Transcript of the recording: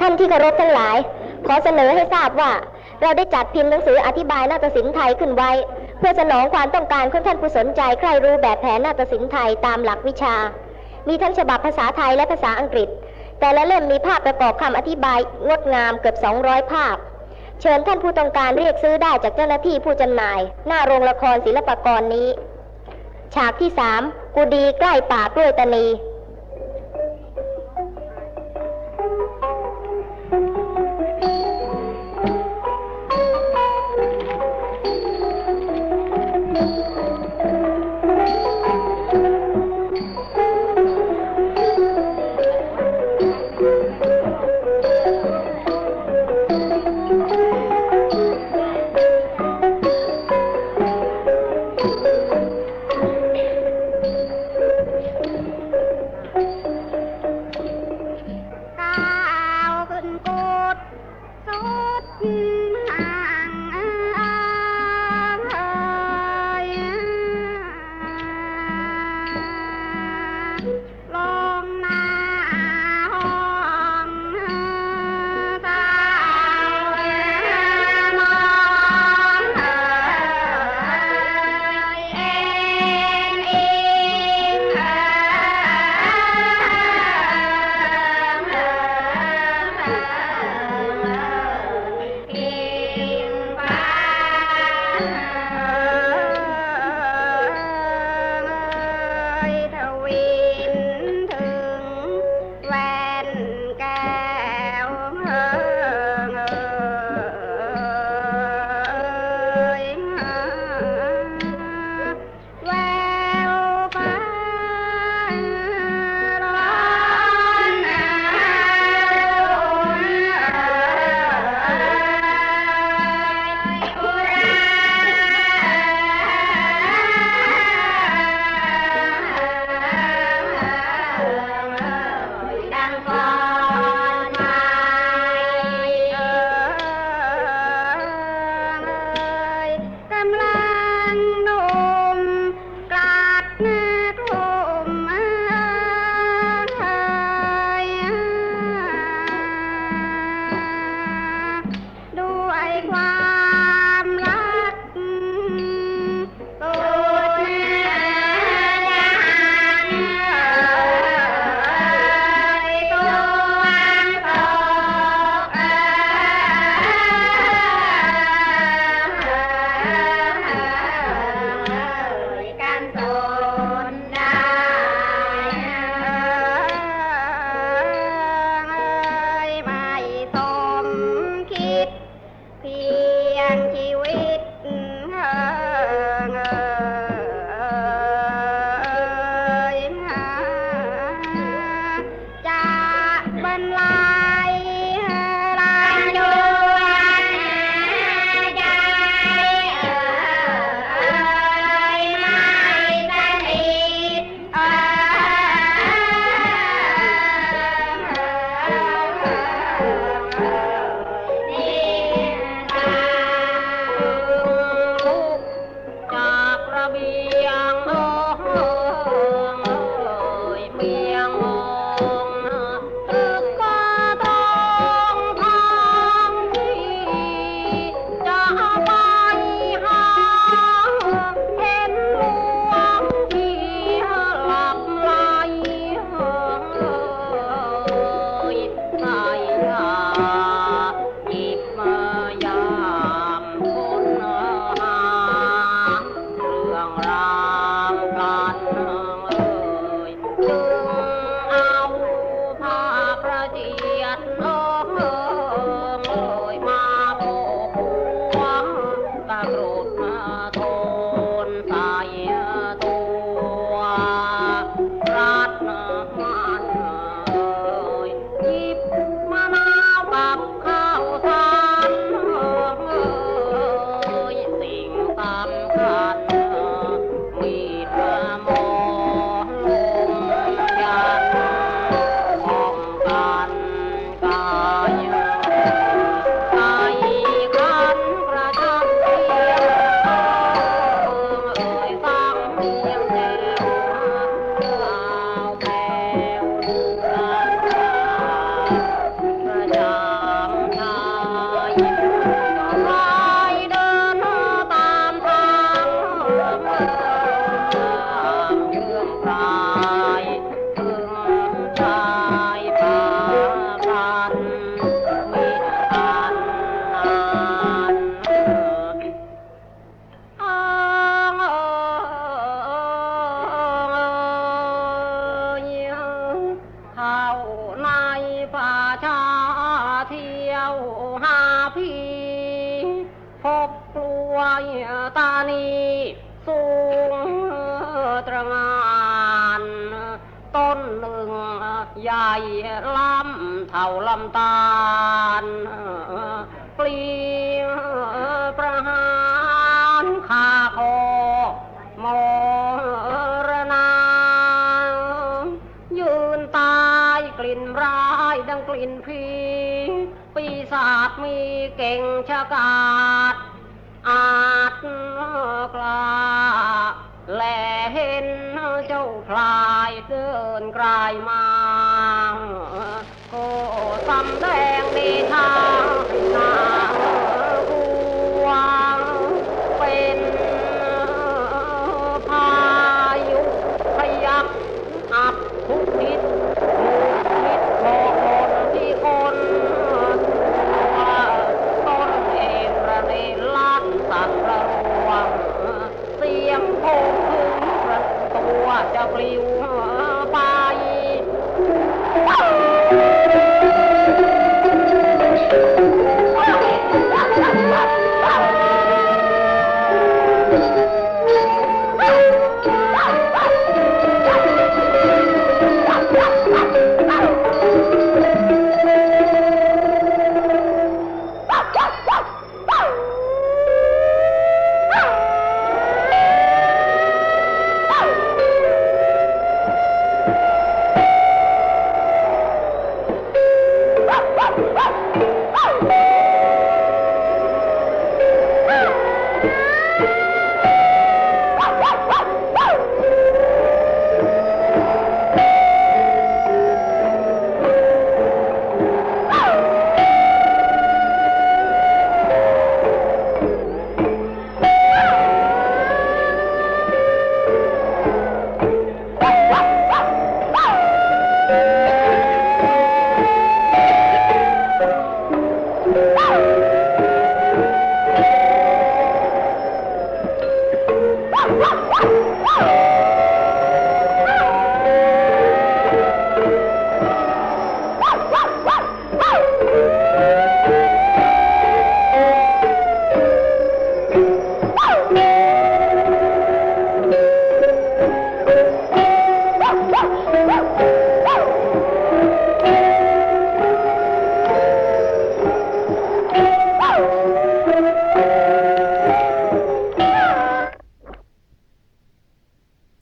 ท่านที่เคารพทั้งหลาย ขอเสนอให้ทราบว่า เราได้จัดพิมพ์หนังสืออธิบายนาฏศิลป์ไทยขึ้นไว้ เพื่อสนองความต้องการของท่านผู้สนใจใครรู้แบบแผนนาฏศิลป์ไทยตามหลักวิชา มีทั้งฉบับภาษาไทยและภาษาอังกฤษ แต่ละเล่มมีภาพประกอบคำอธิบายงดงามเกือบ 200 ภาพ เชิญท่านผู้ต้องการเรียกซื้อได้จากเจ้าหน้าที่ผู้จำหน่าย หน้าโรงละครศิลปากรนี้ ฉากที่สาม กูดีใกล้ป่ากล้วยตานี ตานีสูงตระหงานต้นหนึ่งใหญ่ล้ำเท่าลำตาลปลีประหารคาคอมรณายืนตายกลิ่นร้ายดังกลิ่นผีปีศาจมีเก่งชะกาด อาจกล้าแลเห็นเจ้าพลายเดินกลายมาก็สำแดงดีทา Oh!